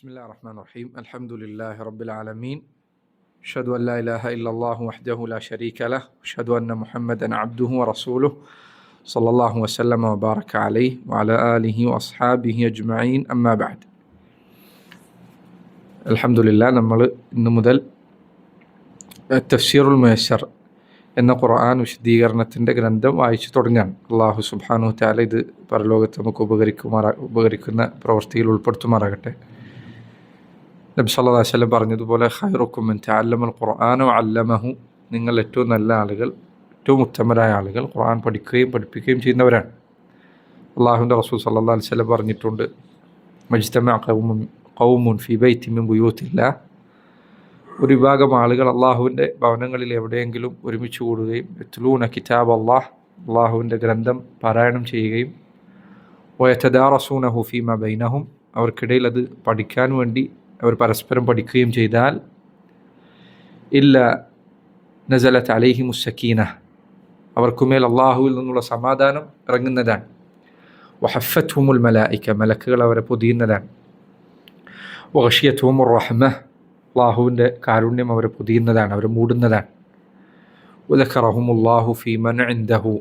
بسم الله الرحمن الرحيم. الحمد لله رب العالمين. أشهد أن لا إله إلا الله وحده لا شريك له. أشهد أن محمدا عبده ورسوله. صلى الله وسلم وبارك عليه وعلى آله وأصحابه أجمعين. أما بعد. الحمد لله നമ്മൾ ഇന്ന് മുതൽ തഫ്സീറുൽ മുയസ്സർ എന്ന ഖുർആൻ വിശദീകരണത്തിൻ്റെ ഗ്രന്ഥം വായിച്ചു തുടങ്ങാണ് അള്ളാഹു സുബാനു താല ഇത് പരലോകത്ത് നമുക്ക് ഉപകരിക്കുമാറാ ഉപകരിക്കുന്ന പ്രവൃത്തിയിൽ ഉൾപ്പെടുത്തുമാറാകട്ടെ. നബി അലൈഹി വസല്ലം പറഞ്ഞതുപോലെ ഖൈറുക്കും മൻ തഅല്ലമൽ ഖുർആന വഅല്ലമഹു നിങ്ങൾ ഏറ്റവും നല്ല ആളുകൾ ഏറ്റവും ഉത്തമരായ ആളുകൾ ഖുർആൻ പഠിക്കുകയും പഠിപ്പിക്കുകയും ചെയ്യുന്നവരാണ്. അള്ളാഹുവിന്റെ റസൂൽ സല്ലല്ലാഹു അലൈഹി വസല്ലം പറഞ്ഞിട്ടുണ്ട് മജ്തമഅ ഖൗമുൻ ഖൗമുൻ ഫി ബൈത്തി മിൻ ബുയൂത്തില്ലാ ഒരു വിഭാഗം ആളുകൾ അള്ളാഹുവിന്റെ ഭവനങ്ങളിൽ എവിടെയെങ്കിലും ഒരുമിച്ച് കൂടുകയും എത്തുലൂന കിതാബ് അള്ളാഹ് അള്ളാഹുവിന്റെ ഗ്രന്ഥം പാരായണം ചെയ്യുകയും ഒയത്തദാറസൂനഹു ഹുഫീമ ബൈനഹും അവർക്കിടയിൽ അത് പഠിക്കാൻ വേണ്ടി അവർ പരസ്പരം പഠിക്കുകയും ചെയ്താൽ ഇല്ല നസലത്ത് അലൈഹി മുസക്കീന അവർക്കുമേൽ അള്ളാഹുവിൽ നിന്നുള്ള സമാധാനം ഇറങ്ങുന്നതാണ്. വഹഫത്ത് ഹുമുൽ മലായിക്ക മലക്കുകൾ അവരെ പൊതിയുന്നതാണ്. വഹഷിയത്ത് ഹുമുർ റഹ്മ അള്ളാഹുവിന്റെ കാരുണ്യം അവരെ പൊതിയുന്നതാണ് അവരെ മൂടുന്നതാണ്. ഉലഖറഹുമുല്ലാഹു ഫീമൻ ഇന്ദഹു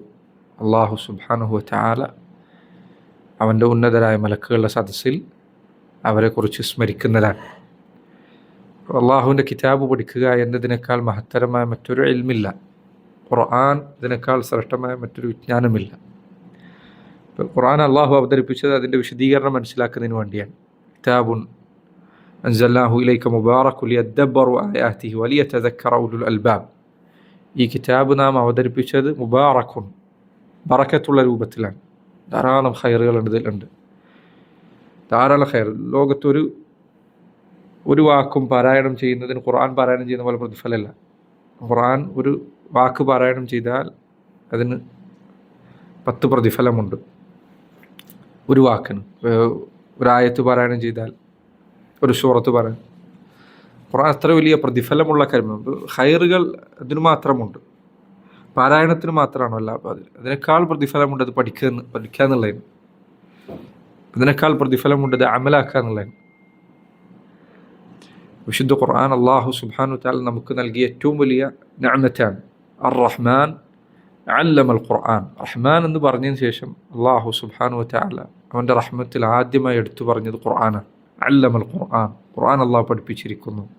അള്ളാഹു സുബാനുഹു ചാല അവന്റെ ഉന്നതരായ മലക്കുകളുടെ സദസ്സിൽ അവരെക്കുറിച്ച് സ്മരിക്കുന്നതാണ്. അള്ളാഹുവിന്റെ കിതാബ് പഠിക്കുക എന്നതിനേക്കാൾ മഹത്തരമായ മറ്റൊരു ഇൽമില്ല. ഖുർആൻ ഇതിനേക്കാൾ ശ്രേഷ്ഠമായ മറ്റൊരു വിജ്ഞാനമില്ല. ഇപ്പോൾ ഖുർആൻ അള്ളാഹു അവതരിപ്പിച്ചത് അതിന്റെ വിശദീകരണം മനസ്സിലാക്കുന്നതിന് വേണ്ടിയാണ്. കിതാബുൻ അൻസല്ലാഹു ഇലൈക്ക മുബാറക് ആയാത്തി വലിയ തദക്കറ അൽബാബ്. ഈ കിതാബ് നാം അവതരിപ്പിച്ചത് മുബാറഖുൻ ബറക്കത്തുള്ള രൂപത്തിലാണ്. ധാരാളം ഹയറുകൾ ഉണ്ട്. ഇതിലുണ്ട് ധാരാളം ഹയർ ലോകത്തൊരു ഒരു വാക്കും പാരായണം ചെയ്യുന്നതിന് ഖുർആൻ പാരായണം ചെയ്യുന്ന പോലെ പ്രതിഫലമല്ല ഖുർആൻ ഒരു വാക്ക് പാരായണം ചെയ്താൽ അതിന് പത്ത് പ്രതിഫലമുണ്ട്. ഒരു വാക്കിന്. ഒരായത്ത് പാരായണം ചെയ്താൽ ഒരു സൂറത്ത് പറയാൻ ഖുറാൻ അത്ര വലിയ പ്രതിഫലമുള്ള കാര്യം ഹൈറുകൾ അതിന് മാത്രമുണ്ട്. പാരായണത്തിന് മാത്രമാണല്ല അപ്പോൾ അതിൽ അതിനേക്കാൾ പ്രതിഫലമുണ്ട് അത് പഠിക്കുക പഠിക്കുക എന്നുള്ളതിന്. അതിനേക്കാൾ പ്രതിഫലമുണ്ട് അത് അമലാക്കുക എന്നുള്ളതിന്. വിശുദ്ധ ഖുർആൻ അള്ളാഹു സുബാനു താൽ നമുക്ക് നൽകിയ ഏറ്റവും വലിയ നഅമത്താണ്. അർ റഹ്മാൻ അല്ലമൽ ഖുർആൻ. റഹ്മാൻ എന്ന് പറഞ്ഞതിന് ശേഷം അള്ളാഹു സുബാനു താല അവന്റെ റഹ്മത്തിൽ ആദ്യമായി എടുത്തു പറഞ്ഞത് ഖുർആനാണ്. അല്ലമൽ ഖുർആൻ. ഖുർആൻ അള്ളാഹ് പഠിപ്പിച്ചിരിക്കുന്നു.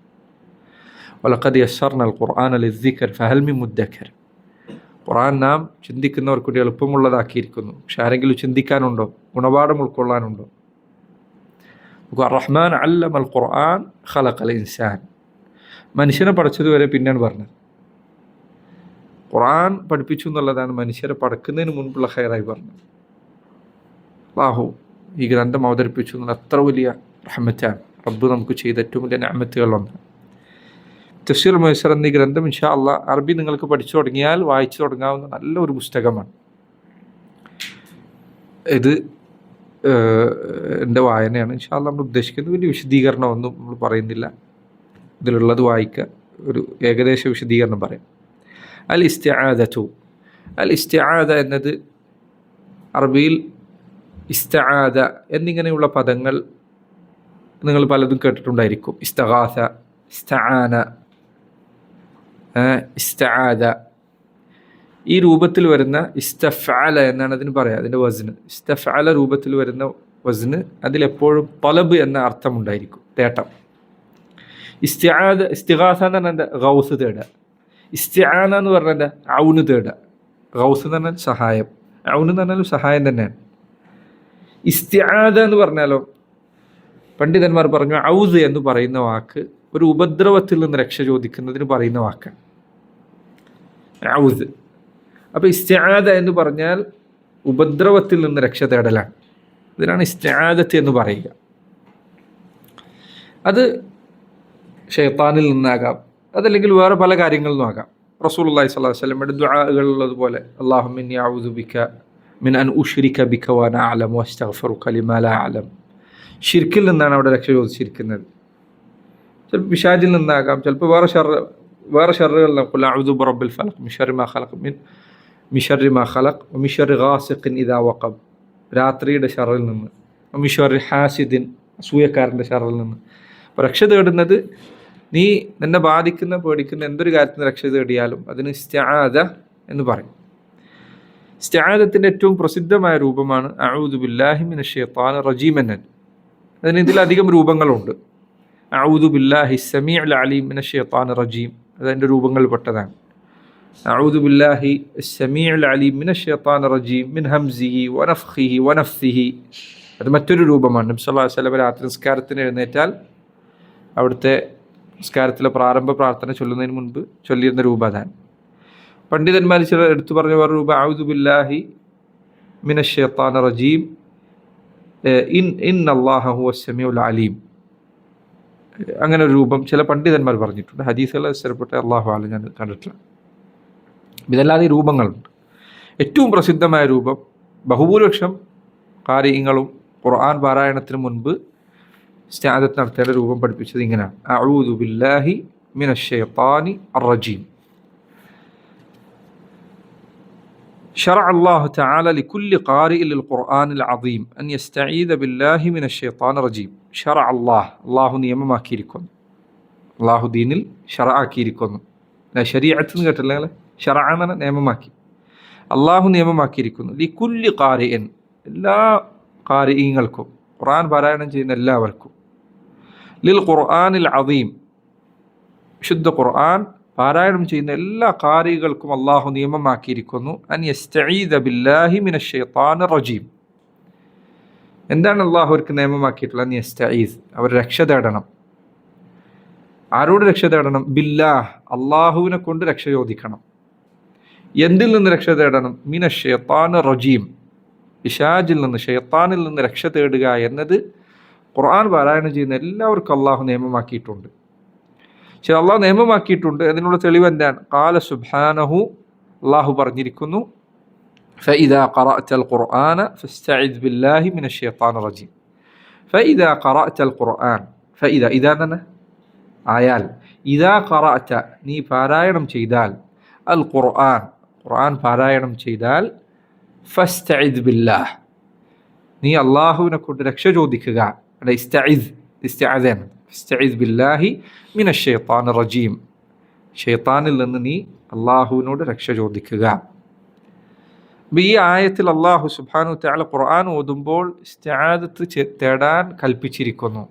വലക്കത് യസർനൽ ഖുർആൻ അലിദ്ദിക്കർ ഫഹൽമി മുദ്ദക്കർ. ഖുർആൻ നാം ചിന്തിക്കുന്നവർക്ക് വേണ്ടി എളുപ്പമുള്ളതാക്കിയിരിക്കുന്നു. പക്ഷെ ആരെങ്കിലും ചിന്തിക്കാനുണ്ടോ? ഗുണപാഠം ഉൾക്കൊള്ളാനുണ്ടോ? റഹ്മാൻ അല്ലമൽ ഖുർആൻ ഖലഖൽ ഇൻസാൻ മനുഷ്യനെ പഠിച്ചതുവരെ പിന്നെയാണ് പറഞ്ഞത്. ഖുർആൻ പഠിപ്പിച്ചു എന്നുള്ളതാണ് മനുഷ്യരെ പഠിക്കുന്നതിന് മുൻപുള്ള ഹയറായി പറഞ്ഞത്. അള്ളാഹു ഈ ഗ്രന്ഥം അവതരിപ്പിച്ചു എന്നുള്ള അത്ര വലിയ റഹ്മത്താണ്. റബ്ബ് നമുക്ക് ചെയ്ത ഏറ്റവും വലിയ ഞാമത്തുകളൊന്ന് തഫ്സീർ മൈസർ ഈ ഗ്രന്ഥം ഇൻഷാ അള്ളാഹ് അറബി നിങ്ങൾക്ക് പഠിച്ചു തുടങ്ങിയാൽ വായിച്ചു തുടങ്ങാവുന്ന നല്ലൊരു പുസ്തകമാണ്. ഇത് എന്റെ വായനയാണ്. ഇൻഷാ അള്ളാഹ് നമ്മൾ ഉദ്ദേശിക്കുന്നത് വലിയ വിശദീകരണമൊന്നും നമ്മൾ പറയുന്നില്ല. ഇതിലുള്ളത് വായിക്കുക. ഒരു ഏകദേശ വിശദീകരണം പറയാം. അൽ ഇസ്തിആദു അൽ ഇസ്തിആദ എന്നത് അറബിയിൽ ഇസ്തആദ എന്നിങ്ങനെയുള്ള പദങ്ങൾ നിങ്ങൾ പലതും കേട്ടിട്ടുണ്ടായിരിക്കും. ഇസ്തഗാസ ഇസ്തആന ഇസ്തആദ. ഈ രൂപത്തിൽ വരുന്ന ഇസ്തഫാല എന്നാണ് അതിന് പറയുക അതിന്റെ വസന്. ഇസ്തഫാല രൂപത്തിൽ വരുന്ന വസന് അതിലെപ്പോഴും പലബ് എന്ന അർത്ഥമുണ്ടായിരിക്കും തേട്ടം. ഇസ്തിആദ ഇസ്തിഹാസ എന്ന് പറഞ്ഞാൽ ഗൗസ് തേടുക. ഇസ്തിആന എന്ന് പറഞ്ഞാൽ എന്താ? ഔന് തേടുക. ഗൗസ് എന്ന് പറഞ്ഞാൽ സഹായം. ഔന് എന്ന് പറഞ്ഞാലും സഹായം തന്നെയാണ്. ഇസ്തിആദ എന്ന് പറഞ്ഞാലോ പണ്ഡിതന്മാർ പറഞ്ഞു ഔസ് എന്ന് പറയുന്ന വാക്ക് ഒരു ഉപദ്രവത്തിൽ നിന്ന് രക്ഷ ചോദിക്കുന്നതിന് പറയുന്ന വാക്കാണ്. ഔസ്. അപ്പോൾ ഇസ്റ്റാദ എന്ന് പറഞ്ഞാൽ ഉപദ്രവത്തിൽ നിന്ന് രക്ഷ തേടലാണ്. ഇതിനാണ് ഇസ്റ്റാദത്ത് എന്ന് പറയുക. അത് ഷെയ്ത്താനിൽ നിന്നാകാം. അതല്ലെങ്കിൽ വേറെ പല കാര്യങ്ങളിൽ നിന്നും ആകാം. റസൂൽ അള്ളഹി സ്വലാഹു വല്ലമയുടെ ദ്വാകളുള്ളതുപോലെ അള്ളാഹു മിന്നി ഔദുബിക്ക മിൻ അൻ ഉഷിരിക്ക ബിഖവാന ആലം വസ്തഫറു ആലം ഷിർക്കിൽ നിന്നാണ് അവിടെ രക്ഷ ചോദിച്ചിരിക്കുന്നത്. ചിലപ്പോൾ പിശാജിൽ നിന്നാകാം ചിലപ്പോൾ വേറെ ഷർ വേറെ ഷറുകൾ നമുക്ക് റബ്ബിൽ ഫലഖ് മിൻ മാ ഖലഖ് മിൻ മിഷറി മഹലഖ് മിഷറി ഖാസിഖിൻ ഇദാ വഖബ്. രാത്രിയുടെ ഷറിൽ നിന്ന്. മിഷറി ഹാസിദിൻ അസൂയക്കാരന്റെ ഷറിൽ നിന്ന്. അപ്പോൾ രക്ഷ തേടുന്നത് നീ നിന്നെ ബാധിക്കുന്ന പേടിക്കുന്ന എന്തൊരു കാര്യത്തിൽ നിന്ന് രക്ഷ തേടിയാലും അതിന് സ്റ്റാദ എന്ന് പറയും. സ്റ്റാദത്തിന്റെ ഏറ്റവും പ്രസിദ്ധമായ രൂപമാണ് അഊദു ബില്ലാഹിമിൻ ഷെയ്ത്താൻ റജീം എന്നത് അതിന് ഇതിലധികം രൂപങ്ങളുണ്ട്. അഊദു ബില്ലാഹി സമീ അൽ അലീമിൻ ഷെയ്ത്താൻ റജീം. അതതിന്റെ രൂപങ്ങളിൽപ്പെട്ടതാണ് أعوذ بالله السميع العليم من الشيطان الرجيم من همزه ونفخه ونفثه അത് മറ്റൊരു രൂപമാണ് നബി സല്ലല്ലാഹു അലൈഹി വസല്ലം രാത്രി നിസ്കാരത്തിന് എഴുന്നേറ്റാൽ അവിടുത്തെ നിസ്കാരത്തിലെ പ്രാരംഭ പ്രാർത്ഥന ചൊല്ലുന്നതിന് മുൻപ് ചൊല്ലിയിരുന്ന രൂപ അതാണ് പണ്ഡിതന്മാർ ചില എടുത്തു പറഞ്ഞ വേറെ രൂപ ഔദു ബില്ലാഹി മിനഷ് ഷൈത്താൻ റജീം ഇൻ ഇൻ അള്ളാഹ ഹുവ സമീഉൽ അലീം അങ്ങനെ ഒരു രൂപം ചില പണ്ഡിതന്മാർ പറഞ്ഞിട്ടുണ്ട് ഹദീസുകൾ സ്ഥിരപ്പെട്ട അള്ളാഹു ആലം ഞാൻ കണ്ടിട്ടില്ല ഇതല്ലാതെ രൂപങ്ങളുണ്ട് ഏറ്റവും പ്രസിദ്ധമായ രൂപം ബഹുഭൂരിപക്ഷം കാര്യങ്ങളും ഖുർആൻ പാരായണത്തിന് മുൻപ് സ്റ്റാദത്ത് നടത്തേണ്ട രൂപം പഠിപ്പിച്ചത് ഇങ്ങനെയാണ് അഊദു ബില്ലാഹി മിനശ്ശൈത്താനി അറജീം شرع الله تعالى لكل قارئ للقرآن العظيم أن يستعيذ بالله من الشيطان الرجيم شرع الله الله നിയമമാക്കിയിരിക്കുന്നു അള്ളാഹു ദീനിൽ ഷറആക്കിയിരിക്കുന്നു ശരീഅത്ത് എന്ന് കേട്ടില്ലേ ഷറഅ എന്ന് നിയമമാക്കി. അള്ളാഹു നിയമമാക്കിയിരിക്കുന്നു. ലിക്കുല്ലി കാരിയൻ എല്ലാ കാരിയങ്ങൾക്കും ഖുർആൻ പാരായണം ചെയ്യുന്ന എല്ലാവർക്കും. ലിൽ ഖുർആാനിൽ അദീം. വിശുദ്ധ ഖുർആൻ പാരായണം ചെയ്യുന്ന എല്ലാ കാരികൾക്കും അള്ളാഹു നിയമമാക്കിയിരിക്കുന്നു. അൻ ബില്ലാഹി റജീം. എന്താണ് അള്ളാഹു അവർക്ക് നിയമമാക്കിയിട്ടുള്ളത്? അൻ അവർ രക്ഷ തേടണം. ആരോട് രക്ഷ തേടണം? ബില്ലാഹ്. അള്ളാഹുവിനെ കൊണ്ട് രക്ഷ ചോദിക്കണം. എന്തിൽ നിന്ന് രക്ഷ തേടണം മിന ഷെയ്ത്താൻ റജീം ഇഷാജിൽ നിന്ന് ഷെയ്ത്താനിൽ നിന്ന് രക്ഷ തേടുക എന്നത് ഖുർആൻ പാരായണം ചെയ്യുന്ന എല്ലാവർക്കും അള്ളാഹു നിയമമാക്കിയിട്ടുണ്ട് പക്ഷെ അള്ളാഹു നിയമമാക്കിയിട്ടുണ്ട് അതിനുള്ള തെളിവ് എന്താണ് കാല സുബാനഹു അള്ളാഹു പറഞ്ഞിരിക്കുന്നു فإذا قرأت القرآن فاستعذ بالله من الشيطان الرجيم فإذا قرأت القرآن فإذا إذا ننا ആയാൽ ഇതാ ഖറഅത നീ പാരായണം ചെയ്താൽ അൽ ഖുർആൻ ഖുർആൻ പാരായണം ചെയ്താൽ ഫസ്തഇദ് ബില്ലാഹ്. നീ അള്ളാഹുവിനെ കൊണ്ട് രക്ഷ ചോദിക്കുക. ബില്ലാഹി റജീം. ഷെയ്ത്താനിൽ നിന്ന് നീ അള്ളാഹുവിനോട് രക്ഷ ചോദിക്കുക. അപ്പം ഈ ആയത്തിൽ അള്ളാഹു സുബാനു തആല ഖുർആൻ ഓതുമ്പോൾ സ്റ്റാദത്ത് തേടാൻ കൽപ്പിച്ചിരിക്കുന്നു.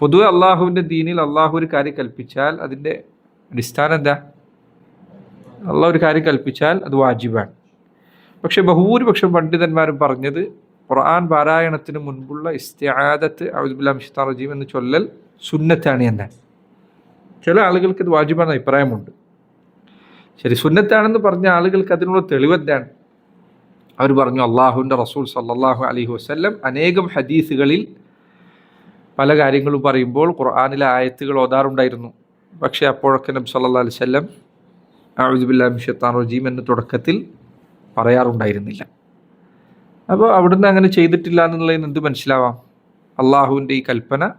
പൊതുവെ അള്ളാഹുവിന്റെ ദീനിൽ അള്ളാഹു ഒരു കാര്യം കൽപ്പിച്ചാൽ അതിന്റെ അടിസ്ഥാനം എന്താ? അള്ളാഹു ഒരു കാര്യം കൽപ്പിച്ചാൽ അത് വാജിബാണ്. പക്ഷെ ബഹുഭൂരിപക്ഷം പണ്ഡിതന്മാരും പറഞ്ഞത് ഖുർആൻ പാരായണത്തിന് മുൻപുള്ള ഇസ്തിയാദത്ത് അബ്ദുല്ലാ മിഷ്താർ റജീം എന്ന് ചൊല്ലൽ സുന്നത്താണ് എന്നാണ് ചില ആളുകൾക്ക് ഇത് വാജിബാണ് അഭിപ്രായമുണ്ട്. ശരി സുന്നത്താണെന്ന് പറഞ്ഞ ആളുകൾക്ക് അതിനുള്ള തെളിവെന്താണ് അവർ പറഞ്ഞു അള്ളാഹുവിന്റെ റസൂൽ സല്ലാഹു അലൈഹി വസ്ല്ലം അനേകം ഹദീസുകളിൽ പല കാര്യങ്ങളും പറയുമ്പോൾ ഖുർആാനിലെ ആയത്തുകൾ ഓതാറുണ്ടായിരുന്നു. പക്ഷേ അപ്പോഴൊക്കെ നബി സല്ലാ അലൈഹി ആവുദുബില്ലാ ഷെത്താൻ റജീം എന്ന തുടക്കത്തിൽ പറയാറുണ്ടായിരുന്നില്ല. അപ്പോൾ അവിടുന്ന് അങ്ങനെ ചെയ്തിട്ടില്ല എന്നുള്ളതിന് എന്ത് മനസ്സിലാവാം? അള്ളാഹുവിന്റെ ഈ കൽപ്പന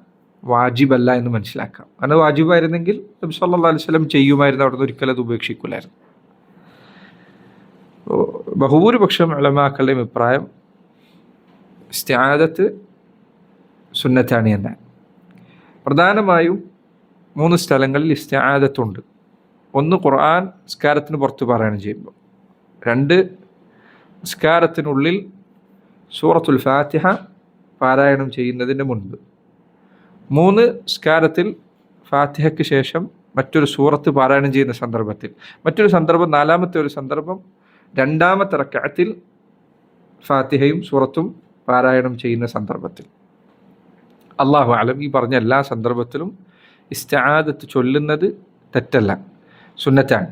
വാജിബല്ല എന്ന് മനസ്സിലാക്കാം. അങ്ങനെ വാജിബായിരുന്നെങ്കിൽ നബി സല്ലാ അലൈഹി സ്വലം ചെയ്യുമായിരുന്നു അവിടുന്ന് ഒരിക്കലും അത് ഉപേക്ഷിക്കില്ലായിരുന്നു ബഹുഭൂരിപക്ഷം അളമാക്കളുടെയും അഭിപ്രായം സ്ത്യാദത്ത് സുന്നത്താണ് തന്നെ. പ്രധാനമായും മൂന്ന് സ്ഥലങ്ങളിൽ ഇസ്തിആദത്തുണ്ട് ഒന്ന് ഖുർആൻ നിസ്കാരത്തിന് പുറത്ത് പാരായണം ചെയ്യുമ്പോൾ. രണ്ട് നിസ്കാരത്തിനുള്ളിൽ സൂറത്തുൽ ഫാത്തിഹ പാരായണം ചെയ്യുന്നതിന് മുൻപ്. മൂന്ന് നിസ്കാരത്തിൽ ഫാത്തിഹയ്ക്ക് ശേഷം മറ്റൊരു സൂറത്ത് പാരായണം ചെയ്യുന്ന സന്ദർഭത്തിൽ. മറ്റൊരു സന്ദർഭം നാലാമത്തെ ഒരു സന്ദർഭം രണ്ടാമത്തെ റക്കത്തിൽ ഫാത്തിഹയും സൂറത്തും പാരായണം ചെയ്യുന്ന സന്ദർഭത്തിൽ. അള്ളാഹു അലം ഈ പറഞ്ഞ എല്ലാ സന്ദർഭത്തിലും ഇസ്റ്റാദത്ത് ചൊല്ലുന്നത് തെറ്റല്ല. സുന്നറ്റാണ്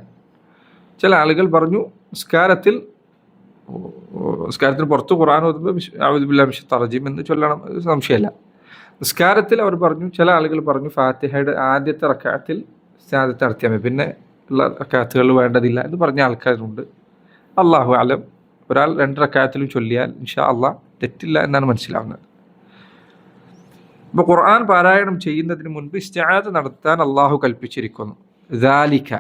ചില ആളുകൾ പറഞ്ഞു നിസ്കാരത്തിൽ നിസ്കാരത്തിന് പുറത്ത് ഖുറാൻ ഓതുമ്പോൾ തറജീം എന്ന് ചൊല്ലണം സംശയമല്ല. നിസ്കാരത്തിൽ അവർ പറഞ്ഞു ചില ആളുകൾ പറഞ്ഞു ഫാത്തിഹയുടെ ആദ്യത്തെ റക്കാത്തിൽ സ്നാദത്തെ നടത്തിയാൽ മതി. പിന്നെ ഉള്ള റക്കാത്തുകൾ വേണ്ടതില്ല എന്ന് പറഞ്ഞ ആൾക്കാരുണ്ട്. അള്ളാഹു അലം ഒരാൾ രണ്ട് റക്കാത്തിലും ചൊല്ലിയാൽ ഇൻഷാ അള്ളാഹ് തെറ്റില്ല എന്നാണ് മനസ്സിലാവുന്നത്. അപ്പോൾ ഖുർആൻ പാരായണം ചെയ്യുന്നതിന് മുൻപ് ഇസ്റ്റാദ് നടത്താൻ അള്ളാഹു കൽപ്പിച്ചിരിക്കുന്നു. ദാലിക്ക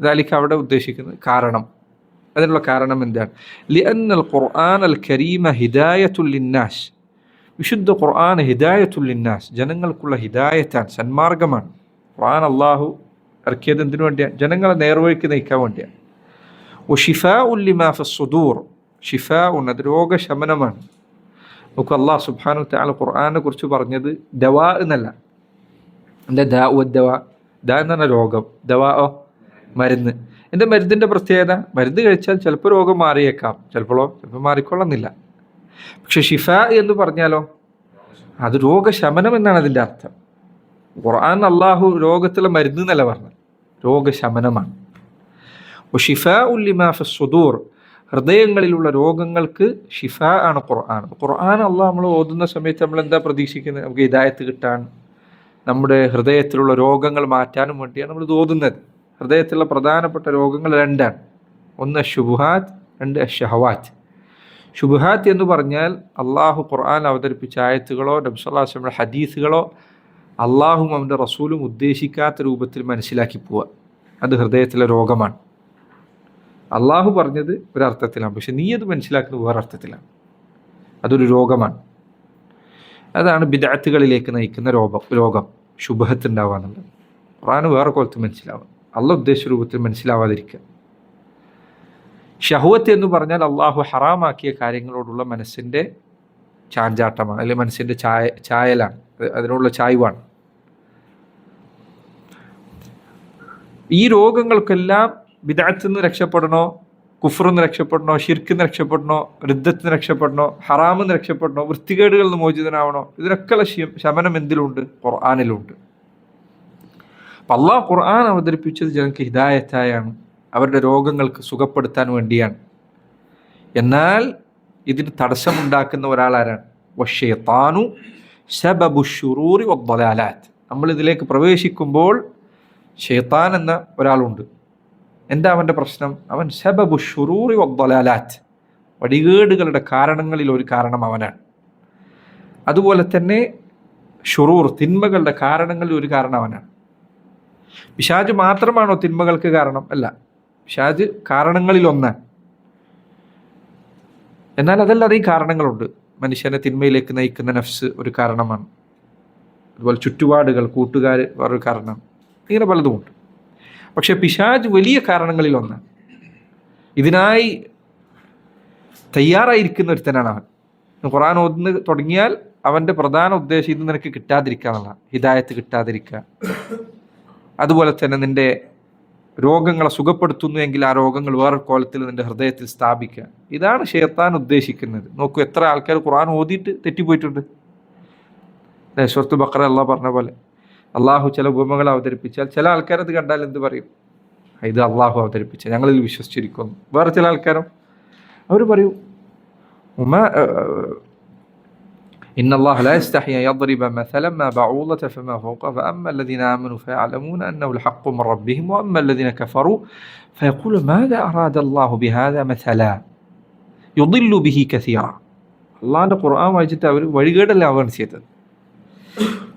ദാലിക്ക അവിടെ ഉദ്ദേശിക്കുന്നത് കാരണം. അതിനുള്ള കാരണം എന്താണ്? ലിഅന്നൽ ഖുർആൻ അൽ കരീമ ഹിദായത്തുല്ലിന്നാസ് വിശുദ്ധ ഖുർആൻ ഹിദായത്തുല്ലിന്നാസ് ജനങ്ങൾക്കുള്ള ഹിദായത്താണ് സന്മാർഗമാണ്. ഖുർആൻ അള്ളാഹു ഇറക്കിയത് എന്തിനു വേണ്ടിയാണ്? ജനങ്ങളെ നേർവഴിക്ക് നയിക്കാൻ വേണ്ടിയാണ്. ഒ ഷിഫാ ഉല്ലിമാഫ സുദൂർ ഷിഫാ ഉൻ അത് രോഗശമനമാണ്. നമുക്ക് അള്ളാഹ് സുബാനു താല ഖുർആാനെ കുറിച്ച് പറഞ്ഞത് ദവാ എന്നല്ല. എന്താ ദാ ദവാ? ദ എന്ന് പറഞ്ഞാൽ രോഗം. ദവാ ഓ? മരുന്ന്. എന്റെ മരുന്നിന്റെ പ്രത്യേകത മരുന്ന് കഴിച്ചാൽ ചിലപ്പോൾ രോഗം മാറിയേക്കാം. ചിലപ്പോഴോ ചിലപ്പോൾ മാറിക്കൊള്ളുന്നില്ല പക്ഷെ ഷിഫ എന്ന് പറഞ്ഞാലോ അത് രോഗശമനം എന്നാണ് അതിന്റെ അർത്ഥം. ഖുർആൻ അള്ളാഹു രോഗത്തിലെ മരുന്ന് എന്നല്ല പറഞ്ഞത്. രോഗശമനമാണ്. ഷിഫ ഉല്ലിമാഫ ഹൃദയങ്ങളിലുള്ള രോഗങ്ങൾക്ക് ഷിഫ ആണ് ഖുർആൻ. ഖുർആൻ അള്ളാഹ് നമ്മൾ ഓതുന്ന സമയത്ത് നമ്മൾ എന്താ പ്രതീക്ഷിക്കുന്നത്? നമുക്ക് ഹിദായത്ത് കിട്ടാൻ നമ്മുടെ ഹൃദയത്തിലുള്ള രോഗങ്ങൾ മാറ്റാനും വേണ്ടിയാണ് നമ്മൾ ഇത് ഓതുന്നത്. ഹൃദയത്തിലുള്ള പ്രധാനപ്പെട്ട രോഗങ്ങൾ രണ്ടാണ്. ഒന്ന് ഷുബുഹാത്ത് രണ്ട് ഷഹവാത്ത് ഷുബുഹാത്ത് എന്ന് പറഞ്ഞാൽ അള്ളാഹു ഖുർആൻ അവതരിപ്പിച്ച ആയത്തുകളോ നബ്സല്ലാസ്ലമിയുടെ ഹദീസുകളോ അള്ളാഹും അവന്റെ റസൂലും ഉദ്ദേശിക്കാത്ത രൂപത്തിൽ മനസ്സിലാക്കി പോവുക. അത് ഹൃദയത്തിലെ രോഗമാണ്. അള്ളാഹു പറഞ്ഞത് ഒരർത്ഥത്തിലാണ്. പക്ഷെ നീ അത് മനസ്സിലാക്കുന്നത് വേറൊരർത്ഥത്തിലാണ് അതൊരു രോഗമാണ്. അതാണ് ബിദാത്തുകളിലേക്ക് നയിക്കുന്ന രോഗം രോഗം ശുഭഹത്ത് ഖുറാൻ വേറെ കോലത്ത് മനസ്സിലാവുക അള്ള ഉദ്ദേശ രൂപത്തിൽ മനസ്സിലാവാതിരിക്കുക. ഷഹുവത്ത് എന്ന് പറഞ്ഞാൽ അള്ളാഹു ഹറാമാക്കിയ കാര്യങ്ങളോടുള്ള മനസ്സിന്റെ ചാഞ്ചാട്ടമാണ് അല്ലെങ്കിൽ മനസ്സിന്റെ ചായ ചായലാണ് അതിനുള്ള ചായ്വാണ്. ഈ രോഗങ്ങൾക്കെല്ലാം വിദഗ്ധത്തിൽ നിന്ന് രക്ഷപ്പെടണോ കുഫറിന്ന് രക്ഷപ്പെടണോ ഷിർക്കിന്ന് രക്ഷപ്പെടണോ ഋദ്ധത്തിന് രക്ഷപ്പെടണോ ഹറാമെന്ന് രക്ഷപ്പെടണോ വൃത്തികേടുകളിൽ നിന്ന് മോചിതനാവണോ ഇതിനൊക്കെയുള്ള ശമനം എന്തിലുണ്ട്? ഖുർആാനിലുണ്ട്. അപ്പം അള്ളാഹ് ഖുർആൻ അവതരിപ്പിച്ചത് ജനങ്ങൾക്ക് ഹിദായത്തായാണ്. അവരുടെ രോഗങ്ങൾക്ക് സുഖപ്പെടുത്താൻ വേണ്ടിയാണ്. എന്നാൽ ഇതിന് തടസ്സമുണ്ടാക്കുന്ന ഒരാളാരാണ്. വഷേത്താനു താനു ഷുറൂറി വദ്ദലാലാത്ത് നമ്മൾ ഇതിലേക്ക് പ്രവേശിക്കുമ്പോൾ ഷെയ്ത്താൻ എന്ന ഒരാളുണ്ട്. എന്താ അവന്റെ പ്രശ്നം? അവൻ ശബബു ഷുറൂറി വദ്ദലാലാത്ത് വടികേടുകളുടെ കാരണങ്ങളിൽ ഒരു കാരണം അവനാണ്. അതുപോലെ തന്നെ ഷുറൂർ തിന്മകളുടെ കാരണങ്ങളിൽ ഒരു കാരണം അവനാണ്. പിശാജ് മാത്രമാണോ തിന്മകൾക്ക് കാരണം? അല്ല. പിശാജ് കാരണങ്ങളിൽ ഒന്ന് എന്നാൽ അതല്ലാതെ ഈ കാരണങ്ങളുണ്ട്. മനുഷ്യനെ തിന്മയിലേക്ക് നയിക്കുന്ന നഫ്സ് ഒരു കാരണമാണ്. അതുപോലെ ചുറ്റുപാടുകൾ കൂട്ടുകാർ വേറൊരു കാരണം. ഇങ്ങനെ പലതുമുണ്ട്. പക്ഷെ പിശാജ് വലിയ കാരണങ്ങളിൽ ഒന്നാണ് ഇതിനായി തയ്യാറായിരിക്കുന്ന ഒരുത്തനാണ് അവൻ. ഖുറാൻ ഒന്ന് തുടങ്ങിയാൽ അവന്റെ പ്രധാന ഉദ്ദേശം ഇത് നിനക്ക് കിട്ടാതിരിക്കുക എന്നുള്ള ഹിദായത്ത് കിട്ടാതിരിക്കുക. അതുപോലെ തന്നെ നിന്റെ രോഗങ്ങളെ സുഖപ്പെടുത്തുന്നു എങ്കിൽ ആ രോഗങ്ങൾ വേറെ കോലത്തിൽ നിന്റെ ഹൃദയത്തിൽ സ്ഥാപിക്കുക. ഇതാണ് ഷെയ്ത്താൻ ഉദ്ദേശിക്കുന്നത്. നോക്കൂ എത്ര ആൾക്കാർ ഖുറാൻ ഓതിയിട്ട് തെറ്റിപ്പോയിട്ടുണ്ട്. സുഹൃത്ത് ബക്കറ അള്ളാഹ് പറഞ്ഞ പോലെ. അള്ളാഹു ചില ഉപമകൾ അവതരിപ്പിച്ചാൽ ചില ആൾക്കാരത് കണ്ടാൽ എന്ത് പറയും? ഇത് അള്ളാഹു അവതരിപ്പിച്ച. ഞങ്ങളിൽ വിശ്വസിച്ചിരിക്കുന്നു. വേറെ ചില ആൾക്കാരും അവർ പറയും ഉമ إن الله لا يستحي أن يضرب مثلا ما بعوضة فما فوقها فأما الذين آمنوا فيعلمون أنه الحق من ربهم وأما الذين كفروا فيقول ماذا أراد الله بهذا مثلا يضل به كثيرا അള്ളാഹിൻ്റെ ഖുർആൻ വായിച്ചിട്ട് അവർ വഴികേടല്ല അവൻ ചെയ്തത്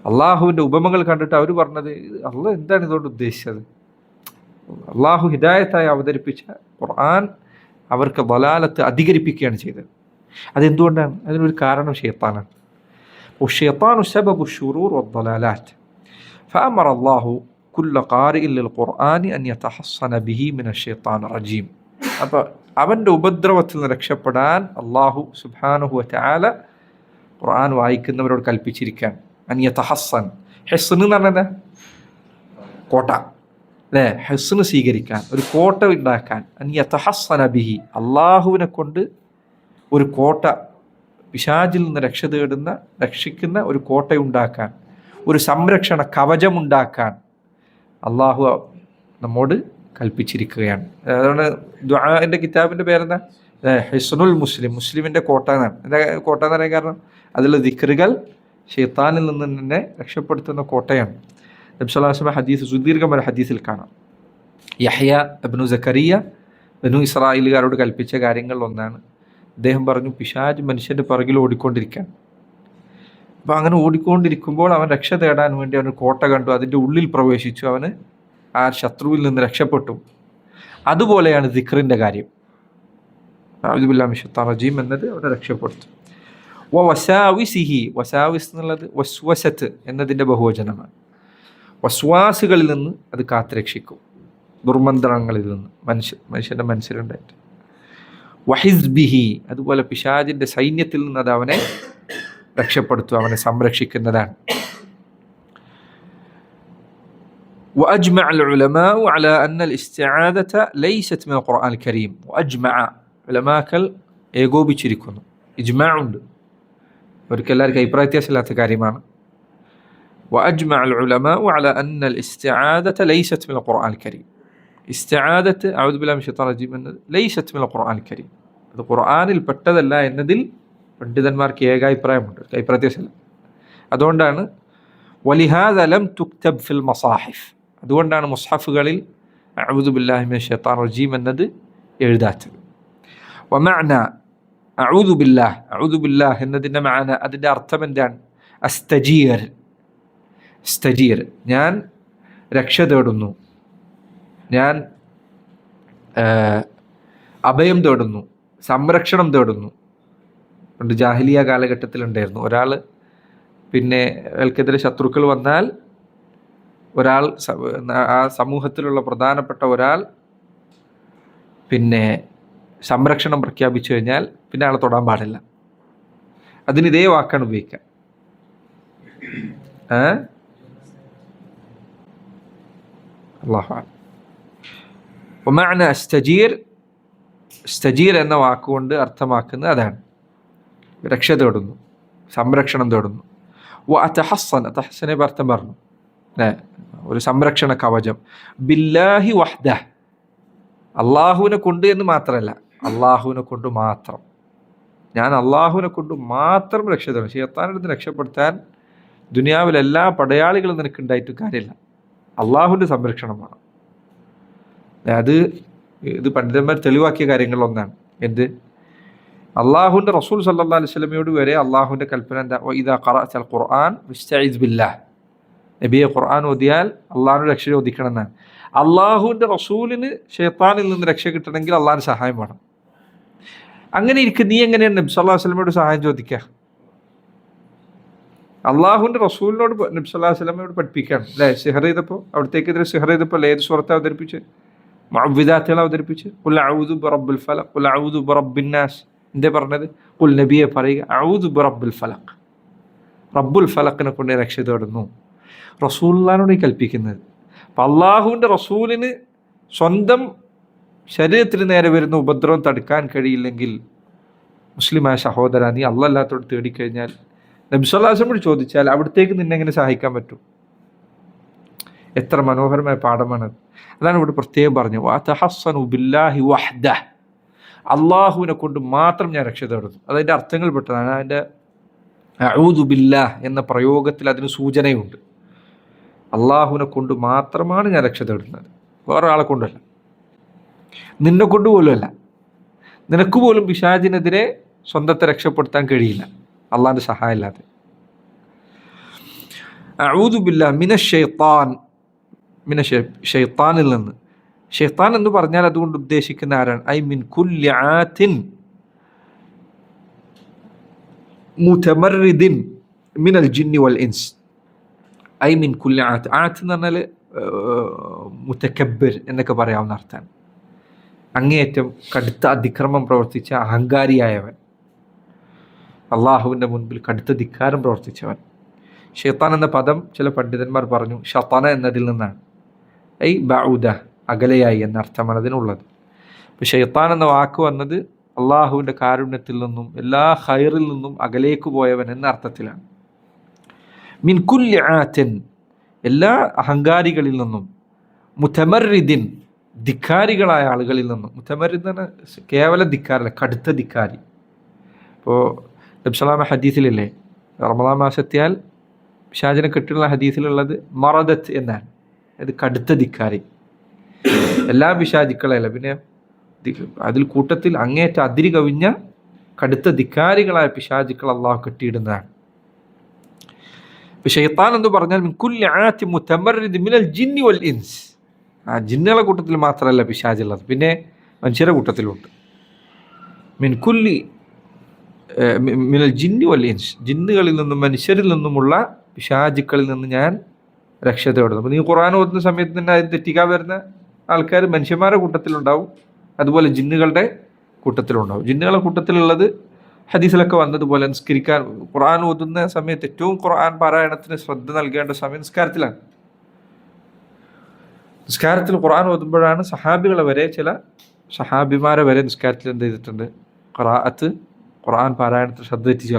അള്ളാഹുവിൻ്റെ ഉപമകൾ കണ്ടിട്ട് അവർ പറഞ്ഞത് അള്ളാഹ് എന്താണ് ഇതുകൊണ്ട് ഉദ്ദേശിച്ചത് അള്ളാഹു ഹിദായത്തായി അവതരിപ്പിച്ച ഖുർആൻ അവർക്ക് ബലാലത്ത് അധികരിപ്പിക്കുകയാണ് ചെയ്തത് അതെന്തുകൊണ്ടാണ് അതിനൊരു കാരണം ഷെയ്ത്താനാണ് والشيطان سبب الشرور والضلالات فأمر الله كل قارئ للقرآن أن يتحصن به من الشيطان الرجيم അപ്പോൾ അവൻ്റെ ഉപദ്രവത്തിൽ നിന്ന് രക്ഷപ്പെടാൻ അള്ളാഹു സുബാനുഹു ചാല ഖുർആൻ വായിക്കുന്നവരോട് കൽപ്പിച്ചിരിക്കാൻ അനിയ തഹസ്സൻ ഹെസ്സൻ എന്ന് പറഞ്ഞാൽ കോട്ട അല്ലേ ഹെസ്സിന് സ്വീകരിക്കാൻ ഒരു കോട്ട ഉണ്ടാക്കാൻ അനിയ തഹസ്സന ബിഹി അള്ളാഹുവിനെ കൊണ്ട് ഒരു കോട്ട പിശാചിൽ നിന്ന് രക്ഷ തേടുന്ന രക്ഷിക്കുന്ന ഒരു കോട്ടയുണ്ടാക്കാൻ ഒരു സംരക്ഷണ കവചമുണ്ടാക്കാൻ അള്ളാഹു നമ്മോട് കൽപ്പിച്ചിരിക്കുകയാണ്. അതുകൊണ്ട് ദ്വാന്റെ കിതാബിന്റെ പേരെന്താ? ഹിസ്നുൽ മുസ്ലിം മുസ്ലിമിന്റെ കോട്ട എന്നാണ്. എന്താ കോട്ട എന്ന് പറയാൻ കാരണം? അതിലെ ദിക്റുകൾ ഷെയ്ത്താനിൽ നിന്ന് തന്നെ രക്ഷപ്പെടുത്തുന്ന കോട്ടയാണ്. നബ്സലാസ്മ ഹദീസ് സുദീർഘമായ ഹദീസിൽ കാണാം. യഹ്യ അബ്നു സക്കറിയ ബനു ഇസ്രായേലുകാരോട് കൽപ്പിച്ച കാര്യങ്ങളിൽ ഒന്നാണ് അദ്ദേഹം പറഞ്ഞു പിശാജ് മനുഷ്യന്റെ പുറകിൽ ഓടിക്കൊണ്ടിരിക്കാൻ അപ്പം അങ്ങനെ ഓടിക്കൊണ്ടിരിക്കുമ്പോൾ അവൻ രക്ഷ തേടാൻ വേണ്ടി അവന് കോട്ട കണ്ടു. അതിന്റെ ഉള്ളിൽ പ്രവേശിച്ചു. അവന് ആ ശത്രുവിൽ നിന്ന് രക്ഷപ്പെട്ടു. അതുപോലെയാണ് ദിഖറിന്റെ കാര്യം. റജീം എന്നത് അവനെ രക്ഷപ്പെടുത്തും. വ വസാവിസിഹി വസാവിസ് എന്നുള്ളത് വസ്വസത്ത് എന്നതിന്റെ ബഹുവചനമാണ്. വസ്വാസുകളിൽ നിന്ന് അത് കാത്തുരക്ഷിക്കും. ദുർമന്ത്രങ്ങളിൽ നിന്ന് മനുഷ്യ മനുഷ്യന്റെ മനസ്സിലുണ്ടായിട്ട്. വഹിസ്ബിഹി അതുപോലെ പിശാജിൻ്റെ സൈന്യത്തിൽ നിന്ന് അത് അവനെ രക്ഷപ്പെടുത്തും അവനെ സംരക്ഷിക്കുന്നതാണ് وأجمع العلماء على أن الاستعاذة ليست من القرآن الكريم وأجمع علماء ഏകോപിച്ചിരിക്കുന്നു ഇജ്മാ ഉണ്ട് അവർക്ക് എല്ലാവർക്കും അഭിപ്രായ വ്യത്യാസമില്ലാത്ത കാര്യമാണ് وأجمع العلماء على أن الاستعاذة ليست من القرآن الكريم استعاذة أعوذ بالله من الشيطان الرجيم ليست من القرآن الكريم അത് ഖുർആാനിൽ പെട്ടതല്ല എന്നതിൽ പണ്ഡിതന്മാർക്ക് ഏകാഭിപ്രായമുണ്ട്. അഭിപ്രായ വ്യത്യാസമില്ല അതുകൊണ്ടാണ് വലിഹാദ് അലം തുക്തബ് ഫിൽ മസാഹിഫ്. അതുകൊണ്ടാണ് മുസാഫുകളിൽ അഴുദുബില്ലാഹിമ ഷെത്താൻ റജീം എന്നത് എഴുതാത്തത് വമഅന അഴുദുബില്ലാ അഴുദുബില്ലാ എന്നതിന്റെ മാന അതിന്റെ അർത്ഥം എന്താണ്? അസ്തജീർ. സ്തജീർ ഞാൻ രക്ഷ തേടുന്നു. ഞാൻ അഭയം തേടുന്നു. സംരക്ഷണം തേടുന്നു. പണ്ട് ജാഹിലിയ കാലഘട്ടത്തിലുണ്ടായിരുന്നു. ഒരാൾ പിന്നെ അയാൾക്കെതിരെ ശത്രുക്കൾ വന്നാൽ ഒരാൾ ആ സമൂഹത്തിലുള്ള പ്രധാനപ്പെട്ട ഒരാൾ പിന്നെ സംരക്ഷണം പ്രഖ്യാപിച്ചു കഴിഞ്ഞാൽ പിന്നെ ആളെ തൊടാൻ പാടില്ല. അതിന് ഇതേ വാക്കാണ് ഉപയോഗിക്കുക. അള്ളാഹു ഒമാന സ്തജീർ സ്തജീർ എന്ന വാക്കുകൊണ്ട് അർത്ഥമാക്കുന്നത് അതാണ്. രക്ഷ തേടുന്നു സംരക്ഷണം തേടുന്നു. വ അത്തഹസ്സൻ അത്തഹസ്സനെ അർത്ഥം പറഞ്ഞു. ഒരു സംരക്ഷണ കവചം. ബില്ലാഹി വഹ്ദ അള്ളാഹുവിനെ കൊണ്ട് എന്ന് മാത്രമല്ല അള്ളാഹുവിനെ കൊണ്ട് മാത്രം. ഞാൻ അള്ളാഹുവിനെ കൊണ്ട് മാത്രം രക്ഷ തരണം ഷെയ്ത്താനെടുത്ത് രക്ഷപ്പെടുത്താൻ ദുനിയാവിലെ എല്ലാ പടയാളികളും നിനക്ക് ഉണ്ടായിട്ട് കാര്യമില്ല. അള്ളാഹുവിന്റെ സംരക്ഷണം അത് ഇത് പണ്ഡിതന്മാർ തെളിവാക്കിയ കാര്യങ്ങളിലൊന്നാണ്. എന്ത്? അള്ളാഹുവിന്റെ റസൂൽ സല്ലാ അലൈഹി സ്വലമയോട് വരെ അള്ളാഹുവിന്റെ കൽപ്പന എന്താ? ഇതാ ഖുർആൻ ബില്ലാഹ്. നബിയെ ഖുർആൻ ഓതിയാൽ അള്ളാഹുവിന്റെ രക്ഷ ചോദിക്കണം എന്നാണ്. അള്ളാഹുവിന്റെ റസൂലിന് ഷെയ്ത്താനിൽ നിന്ന് രക്ഷ കിട്ടണമെങ്കിൽ അള്ളാഹിന് സഹായം വേണം. അങ്ങനെ ഇരിക്കും. നീ എങ്ങനെയാണ് നബി സല്ലാ വസ്ലമയോട് സഹായം ചോദിക്കുക? അള്ളാഹുവിന്റെ റസൂലിനോട് നബി സല്ലാ വസ്ലമയോട് പഠിപ്പിക്കുകയാണ് അല്ലേ? സിഹർ ചെയ്തപ്പോൾ അവിടത്തേക്കെതിരെ സിഹർ ചെയ്തപ്പോൾ ഏത് സുഹൃത്തെ അവതരിപ്പിച്ച് മവിദാത്തുകൾ അവതരിപ്പിച്ച്. കുൽ ഔദു ബറബുൽ ഫലഖ് കുൽ ഔദു ബറബിന്നാസ് എന്തേ പറഞ്ഞത്? കുൽ നബിയെ പറയുക ഔദു ബറബുൽ ഫലഖ്. റബ്ബുൽ ഫലക്കിനെ കൊണ്ട് രക്ഷ തേടുന്നു. റസൂല്ലാനോട് ഈ കൽപ്പിക്കുന്നത്. അപ്പം അള്ളാഹുവിന്റെ റസൂലിന് സ്വന്തം ശരീരത്തിന് നേരെ വരുന്ന ഉപദ്രവം തടുക്കാൻ കഴിയില്ലെങ്കിൽ മുസ്ലിമായ സഹോദര നീ അള്ളല്ലാത്തോട് തേടിക്കഴിഞ്ഞാൽ നബ്സല്ലാസമോട് ചോദിച്ചാൽ അവിടത്തേക്ക് നിന്നെങ്ങനെ സഹായിക്കാൻ പറ്റും? എത്ര മനോഹരമായ പാഠമാണ്. അതാണ് ഇവിടെ പ്രത്യേകം പറഞ്ഞു വാത്തഹസനു ബില്ലാഹി വഹ്ദ അള്ളാഹുവിനെ കൊണ്ട് മാത്രം ഞാൻ രക്ഷ തേടുന്നു. അതതിന്റെ അർത്ഥങ്ങൾ പെട്ടതാണ്. അതിന്റെ അഊദു ബില്ലാഹ് എന്ന പ്രയോഗത്തിൽ അതിന് സൂചനയുണ്ട്. അള്ളാഹുവിനെ കൊണ്ട് മാത്രമാണ് ഞാൻ രക്ഷ തേടുന്നത്. വേറെ ആളെ കൊണ്ടല്ല. നിന്നെ കൊണ്ട് പോലുമല്ല നിനക്ക് പോലും പിശാചിനെതിരെ സ്വന്തത്തെ രക്ഷപ്പെടുത്താൻ കഴിയില്ല. അള്ളാഹിന്റെ സഹായമില്ലാതെ ഇല്ലാതെ. അഊദുബില്ല മിന മിന ഷെയ്ത്താനിൽ നിന്ന്. ഷെയ്ത്താൻ എന്ന് പറഞ്ഞാൽ അതുകൊണ്ട് ഉദ്ദേശിക്കുന്ന ആരാണ്? ഐ മിൻ കുല്യാത്തിൻ മുതമറിദിൻ മിനൽ ജിന്നി വൽ ഇൻസ്. ഐ മിൻ കുല്യ ആത്ത്. എന്ന് പറഞ്ഞാൽ മുത്തക്കബിർ എന്നൊക്കെ പറയാവുന്ന അർത്ഥമാണ്. അങ്ങേയറ്റം കടുത്ത അതിക്രമം പ്രവർത്തിച്ച അഹങ്കാരിയായവൻ. അള്ളാഹുവിന്റെ മുൻപിൽ കടുത്ത ധിക്കാരം പ്രവർത്തിച്ചവൻ. ഷെയ്ത്താൻ എന്ന പദം ചില പണ്ഡിതന്മാർ പറഞ്ഞു ഷത്തന എന്നതിൽ നിന്നാണ്. ഐ ബൗദ അകലയായി എന്ന അർത്ഥമാണ് അതിനുള്ളത്. അപ്പോൾ ഷെയ്ത്താൻ എന്ന വാക്ക് വന്നത് അള്ളാഹുവിന്റെ കാരുണ്യത്തിൽ നിന്നും എല്ലാ ഹൈറിൽ നിന്നും അകലേക്ക് പോയവൻ എന്ന അർത്ഥത്തിലാണ്. മിൻകുല്യാറ്റൻ എല്ലാ അഹങ്കാരികളിൽ നിന്നും മുത്തമറിദിൻ ധിക്കാരികളായ ആളുകളിൽ നിന്നും. മുത്തമറിദ് എന്ന് കേവല ധിക്കാരല്ല കടുത്ത ധിക്കാരി. ഇപ്പോൾ നബ്സലാമ ഹദീസിലല്ലേ? റമദാ മാസത്തിയാൽ ഷാജിനെ കെട്ടിയുള്ള ഹദീസിലുള്ളത് മറദത്ത് എന്നാണ്. അത് കടുത്ത ധിക്കാരി. എല്ലാ പിശാചുക്കളല്ല പിന്നെ അതിൽ കൂട്ടത്തിൽ അങ്ങേറ്റ അതിരി കവിഞ്ഞ കടുത്ത ധിക്കാരികളായ പിശാചിക്കൾ അള്ളാഹു കെട്ടിയിടുന്നതാണ്. ഷെയ്ത്താൻ എന്ന് പറഞ്ഞാൽ മിനൽ ജിന്നി വൽ ഇൻസ്. കൂട്ടത്തിൽ മാത്രമല്ല പിശാചുള്ളത്. പിന്നെ മനുഷ്യരുടെ കൂട്ടത്തിലുണ്ട്. മിൻകുല്ലി മിനൽ ജിന്നി വൽ ഇൻസ്. ജിന്നുകളിൽ നിന്നും മനുഷ്യരിൽ നിന്നുമുള്ള പിശാചുക്കളിൽ നിന്ന് ഞാൻ രക്ഷ തേടുന്നു അപ്പോൾ നീ ഖുർആൻ ഓതുന്ന സമയത്ത് തന്നെ അത് തെറ്റിക്കാൻ വരുന്ന ആൾക്കാർ മനുഷ്യന്മാരുടെ കൂട്ടത്തിലുണ്ടാവും. അതുപോലെ ജിന്നുകളുടെ കൂട്ടത്തിലുണ്ടാവും. ജിന്നുകളുടെ കൂട്ടത്തിലുള്ളത് ഹദീസിലൊക്കെ വന്നതുപോലെ നിസ്കരിക്കാൻ ഖുർആൻ ഓതുന്ന സമയത്ത് ഏറ്റവും ഖുർആൻ പാരായണത്തിന് ശ്രദ്ധ നൽകേണ്ട സമയം നിസ്കാരത്തിലാണ്. നിസ്കാരത്തിൽ ഖുർആൻ ഓതുമ്പോഴാണ് സഹാബികളെ വരെ ചില സഹാബിമാരെ വരെ നിസ്കാരത്തിൽ എന്ത് ചെയ്തിട്ടുണ്ട്? ഖുറാഅത്ത് ഖുർആൻ പാരായണത്തിൽ ശ്രദ്ധ തെറ്റിച്ച്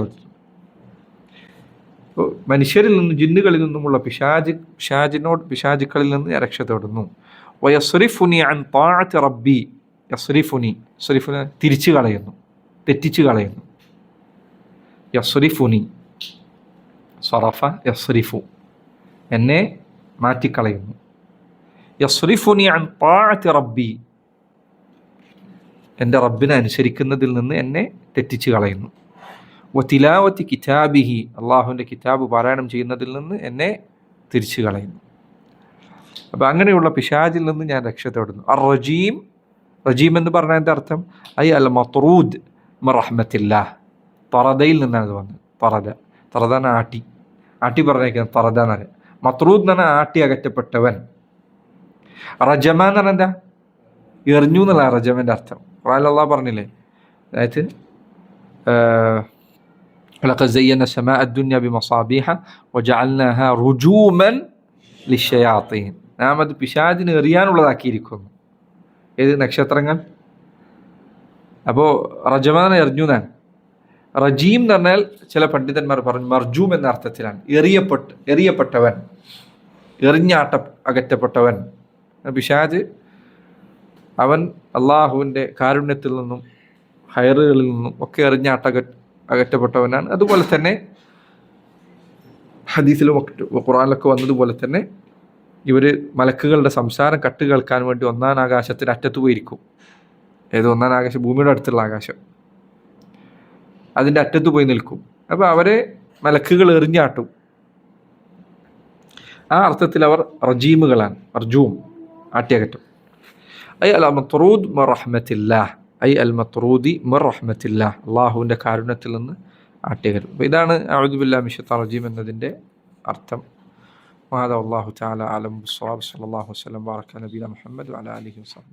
മനുഷ്യരിൽ നിന്നും ജിന്നുകളിൽ നിന്നുമുള്ള പിശാജി പിശാജിനോട് പിശാജുക്കളിൽ നിന്ന് ഞാൻ രക്ഷ തേടുന്നു വയസ്രിഫുനി അൻ താഴത്ത് റബ്ബി. യസ്രിഫുനി യസ്രിഫുനെ തിരിച്ചു കളയുന്നു തെറ്റിച്ചു കളയുന്നു. യസ്രിഫുനി സറഫ യസ്രിഫു എന്നെ മാറ്റിക്കളയുന്നു. യസ്രിഫുനി അൻ താഴത്ത് റബ്ബി. എന്റെ റബ്ബിനെ അനുസരിക്കുന്നതിൽ നിന്ന് എന്നെ തെറ്റിച്ചു കളയുന്നു. വത്തിലാവത്തി കിതാബിഹി അള്ളാഹുവിന്റെ കിതാബ് പാരായണം ചെയ്യുന്നതിൽ നിന്ന് എന്നെ തിരിച്ചു കളയുന്നു. അപ്പം അങ്ങനെയുള്ള പിശാജിൽ നിന്ന് ഞാൻ രക്ഷ തേടുന്നു അർ റജീം റജീം എന്ന് പറഞ്ഞാൽ എന്താ അർത്ഥം? ഐ അൽ മത്രൂദ് റഹ്മത്തില്ല. തറദയിൽ നിന്നാണ് ഇത് വന്നത്. തറദ തറദാന ആട്ടി. ആട്ടി പറഞ്ഞേക്കുന്നത് തറദ എന്ന് പറയാം മത്രൂദ് എന്ന് പറഞ്ഞാൽ ആട്ടി അകറ്റപ്പെട്ടവൻ. റജമ എന്ന് പറഞ്ഞാൽ എന്താ? എറിഞ്ഞു എന്നുള്ള റജമന്റെ അർത്ഥം. അള്ളാഹ് പറഞ്ഞില്ലേ? അതായത് ولقد زينا السماء الدنيا بمصابيح وجعلناها رجوما للشياطين നാം അത് പിശാചിന് എറിയാനുള്ളതാക്കിയിരിക്കുന്നു ഏത് നക്ഷത്രങ്ങൾ അപ്പോൾ റജമാൻ എറിഞ്ഞു എന്നാണ് റജീം എന്ന് പറഞ്ഞാൽ ചില പണ്ഡിതന്മാർ പറഞ്ഞു മർജൂം എന്ന അർത്ഥത്തിലാണ് എറിയപ്പെട്ട് എറിയപ്പെട്ടവൻ എറിഞ്ഞാട്ട അകറ്റപ്പെട്ടവൻ പിശാജ് അവൻ അള്ളാഹുവിൻ്റെ കാരുണ്യത്തിൽ നിന്നും ഹയറുകളിൽ നിന്നും ഒക്കെ എറിഞ്ഞാട്ട അകറ്റപ്പെട്ടവനാണ്. അതുപോലെ തന്നെ ഹദീസിലും ഖുറാനിലൊക്കെ വന്നതുപോലെ തന്നെ ഇവർ മലക്കുകളുടെ സംസാരം കട്ട് കേൾക്കാൻ വേണ്ടി ഒന്നാം ആകാശത്തിന് അറ്റത്ത് പോയിരിക്കും. ഏത് ഒന്നാം ആകാശം? ഭൂമിയുടെ അടുത്തുള്ള ആകാശം. അതിന്റെ അറ്റത്ത് പോയി നിൽക്കും. അപ്പോൾ അവരെ മലക്കുകൾ എറിഞ്ഞാട്ടും. ആ അർത്ഥത്തിൽ അവർ റജീമുകളാണ്. അർജൂം ആട്ടിയകറ്റും. മറഹമത്തില്ല ഐ അൽ മത്രൂദി മർ റഹ്മത്തില്ല അള്ളാഹുവിന്റെ കാരുണ്യത്തിൽ നിന്ന് ആട്ടിയകരും അപ്പോൾ ഇതാണ് അഴുദുബില്ല മിഷത്ത് റജീം എന്നതിന്റെ അർത്ഥം. മാതാ അള്ളാഹു ചാല അലം സ്വാബ് സലാഹു വസ്ലം വാർക്ക നബീല മുഹമ്മദ് അല അലിഹി വസ്ലം